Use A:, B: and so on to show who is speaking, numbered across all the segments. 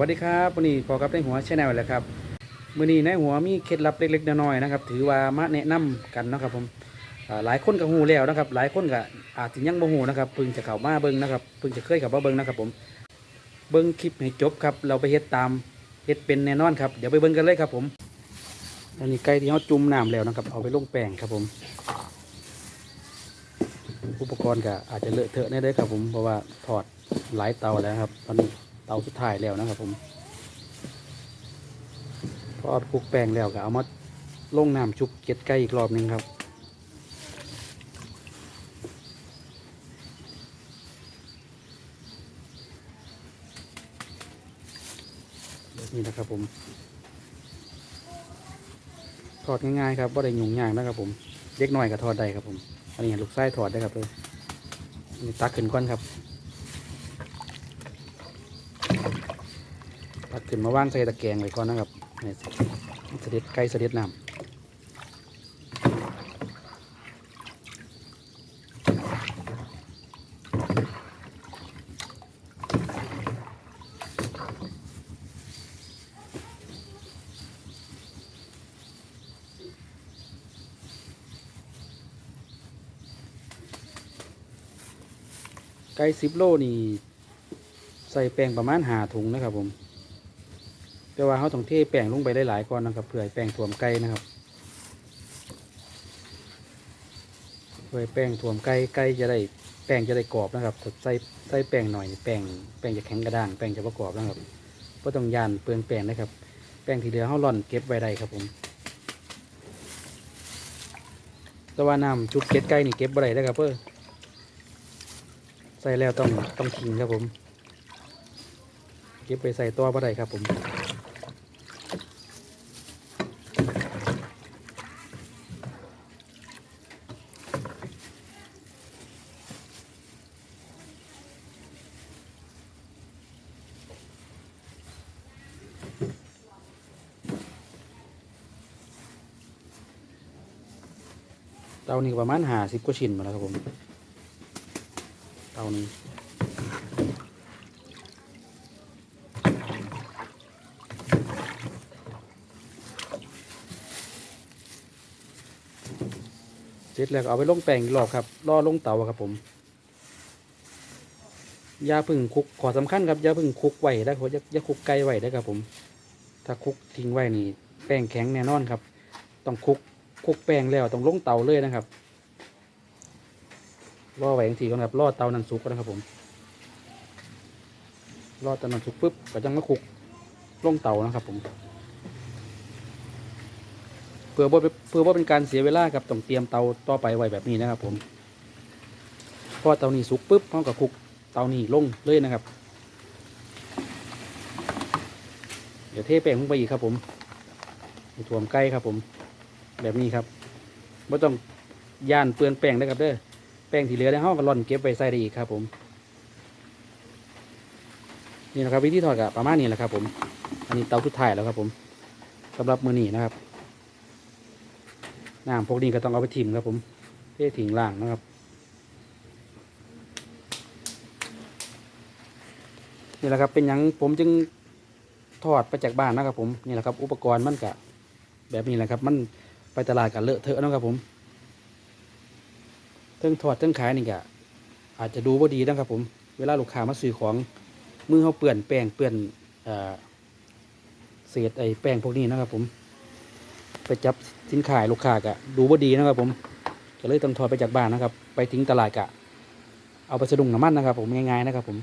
A: วัสดีครับวันนี้พอกับในหัวชแนลแล้วครับมื่อนี้ในหัวมีเคล็ดลับเล็กๆน้อยๆนะครับ ถือว่ามาแนะนำกันนะครับผมหลายคนก็หูแล้วนะครับ หลายคนก็อาจจะยังบ่หูนะครับเพิ่งจะเข้ามาเบิ่งนะครับเพิ่งจะเคยเข้ามาเบิ่งนะครับผมเบิ่งคลิปให้จบครับ เราไปเฮ็ดตามเฮ็ดเป็นแน่นอนครับเดี๋ยวไปเบิ่งกันเลยครับผมอันนี้ไก่ที่เขาจุ่มน้ำแล้วนะครับ เอาไปลงแป้งครับผม อุปกรณ์ก็อาจจะเลอะเทอะแน่เลยครับผมเพราะว่าถอดหลายเตาแล้วครับตอนนี้ เตาสุดท้ายแล้วนะครับผมพอเอาคลุกแป้งแล้วก็เอามาลงน้ำชุบเก็ดไก่อีกรอบหนึงครับนี้นะครับผมถอดง่ายๆครับว่าได้ยุ่งยากนะครับผมเล็กน้อยก็ถอดได้ครับผม อันนี้ลูกไส้ถอดได้ครับเลยตักขึ้นก่อนครับ ตักขึ้นมาว่างใส่ตะแกรงไว้ก่อนนะครับนี่เสด็จไก่เสด็จน้ำไก่สิบโลนี่ใส่แป้งประมาณหาถุงนะครับผม แต่ว่าเขาต้องเทแป้งลงไปหลายๆก่อนนะครับเพื่อแป้งท่วมไก่นะครับเพื่อแป้งท่วมไก่ไก่จะได้แป้งจะได้กรอบนะครับถ้าใส่ใส่แป้งหน่อยแป้งแป้งจะแข็งกระด้างแป้งจะประกอบนะครับก็ต้องยานเปลืองแป้งนะครับ แป้งที่เหลือเขาร่อนเก็บไว้ได้ครับผมแต่ว่าน้ำจุบเก็ดไก่นี่เก็บไว้ได้ครับเพื่อใส่แล้วต้องต้องทิ้งครับผม เก็บไปใส่ตัวบ่ได้ครับผม เตานี้ประมาณหาสิบกว่าชิ้นมาแล้วครับผม เตานี้เสร็จแล้วก็เอาไปลงแป้งอีกรอบครับล่อลงเตาครับผมอยาพึ่งคุกขอสำคัญครับอยาพึ่งคุกไว้ได้ครับอย่าอย่าคุกไกลไว้ได้ครับผม ถ้าคุกทิ้งไว้นี่ แป้งแข็งแน่นอนครับ ต้องคุก คลุกแป้งแล้วต้องลงเตาเลยนะครับล่อไว้ทังทีก่อนครับล่อเตานันสุกนะครับผมล่อเตานันสุกปุ๊บก็จังมาคลุกลงเตานะครับผมเพื่อบ่าเพื่อว่าเป็นการเสียเวลาครับต้องเตรียมเตาต่อไปไว้แบบนี้นะครับผมพอเตานี้สุกปุ๊บพร้อมกับคลุกเตานี้ลงเลยนะครับ เดี๋ยวเทแป้งลงไปอีกครับผมถ่วมใกล้ครับผม แบบนี้ครับไม่ต้องย่านเปลือนแป้งนะครับเด้อแป้งที่เหลือในห้องก็ร่อนเก็บไว้ใส่ได้อีกครับ ผม นี่นะครับวิธีทอดกับประมาณนี้แหละครับ ผม อันนี้เตาสุดท้ายแล้วครับ ผมสำหรับมือนี้นะครับน้ำพวกนี้ก็ต้องเอาไปทิ้งครับ ผมเททิ้งล่างนะครับนี่แหละครับเป็นอย่างผมจึงทอดไปจากบ้านนะครับ ผมนี่แหละครับ อุปกรณ์มันกะแบบนี้แหละครับ มัน ไปตลาดกันเลอะเทอะนะครับผมเทิงทอดเทิงขายนี่กะอาจจะดูว่าดีนะครับผม เวลาลูกค้ามาซื้อของมือเขาเปื่อนแป้งเปื่อนเศษไอ้แป้งพวกนี้นะครับผม ไปจับสินค้าให้ลูกค้ากะดูว่าดีนะครับผมก็เลยต้องถอดไปจากบ้านนะครับ ไปทิ้งตลาดกะ เอาไปสะดุ้งน้ำมันนะครับ ผมง่ายๆนะครับ ผม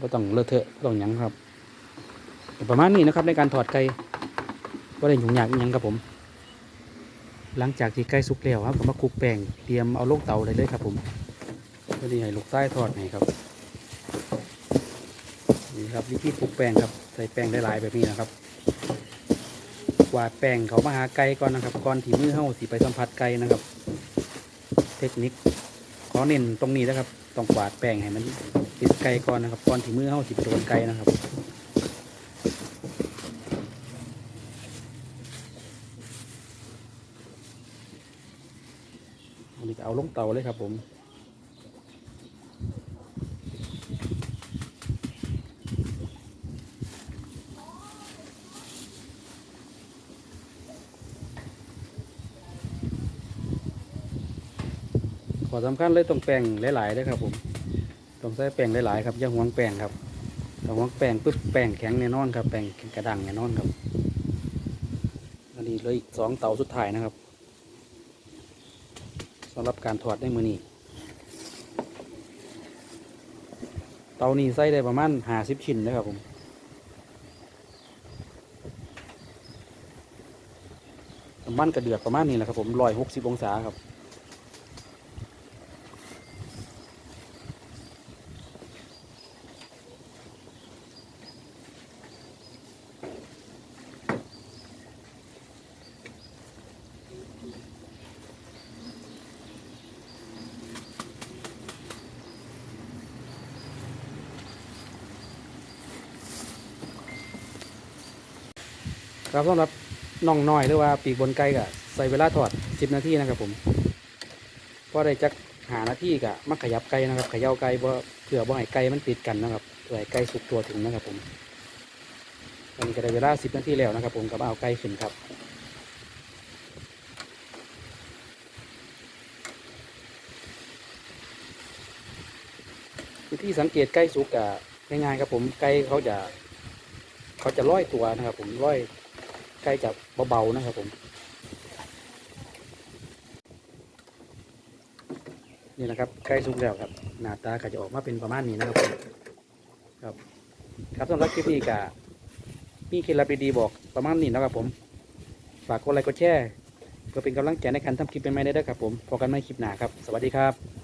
A: ก็ต้องเลอะเทอะบ่ต้องหยังครับ ประมาณนี้นะครับในการถอดไก่ก็ได้ยุ่งยากอิหยังครับผม หลังจากที่ไก่สุกแล้วครับก็มาคลุกแป้งเตรียมเอาลงเตาเลยเลยครับผมก็นี่ให้ลูกใต้ทอดให้ครับนี่ครับวิธีคลุกแป้งครับใส่แป้งได้หลายแบบนี้นะครับกวาดแป้งเขามาหาไก่ก่อนนะครับก่อนที่มือเฮาสีไปสัมผัสไก่นะครับ เทคนิคขอเน้นตรงนี้นะครับต้องกวาดแป้งให้มันติดไก่ก่อนนะครับก่อนที่มือเฮาสิไปโดนไก่นะครับ เอาลงเตาเลยครับผมขอสำาคัญเลยต้องแป้งหลายๆเลยครับผมต้องใส่แป้งหลายๆครับอย่าห่วงแป้งครับถ้าห่วงแป้งปุ๊บแป้งแข็งแน่นอนครับแป้งกระดังแน่นอนครับ อันนี้เลยอีกสองเตาสุดท้ายนะครับำหรับการถอดในมือนี้ เตานี้ใส่ได้ประมาณหาสิบชิ้นนะครับผมน้ำมันกระเดือดประมาณนี้แหละครับผมร้อยหกสิบองศาครับ ครับสำหรับน่องน้อยหรือว่าปีกบนไก่ก็ใส่เวลาทอด 10 นาทีนะครับผมพอได้จักหานาทีก็มาขยับไก่นะครับ ขย่าไก่เพื่อเพื่อบ่ให้ไก่มันติดกันนะครับเพื่อให้ไก่สุกตัวถึงนะครับผมตอนนี้ก็ได้เวลา 10 นาทีแล้วนะครับ ผมก็มาเอาไก่ขึ้นครับวิธีสังเกตไก่สุกกะง่ายๆครับผมไก่เขาจะ เขาจะร้อยตัวนะครับ ผมร้อย ไก่จะเบาๆนะครับผม นี่นะครับไก่สุกแล้วครับ หน้าตาก็จะออกมาเป็นประมาณนี้นะครับผมครับ ครับสำหรับคลิปนี้กะมีเคล็ดลับดีๆบอกประมาณนี้นะครับผม ฝากกดไลค์กดแชร์เพื่อเป็นกำลังใจในการทำคลิปใหม่ๆได้ด้วยครับผมพบกันใหม่คลิปหน้าครับ สวัสดีครับ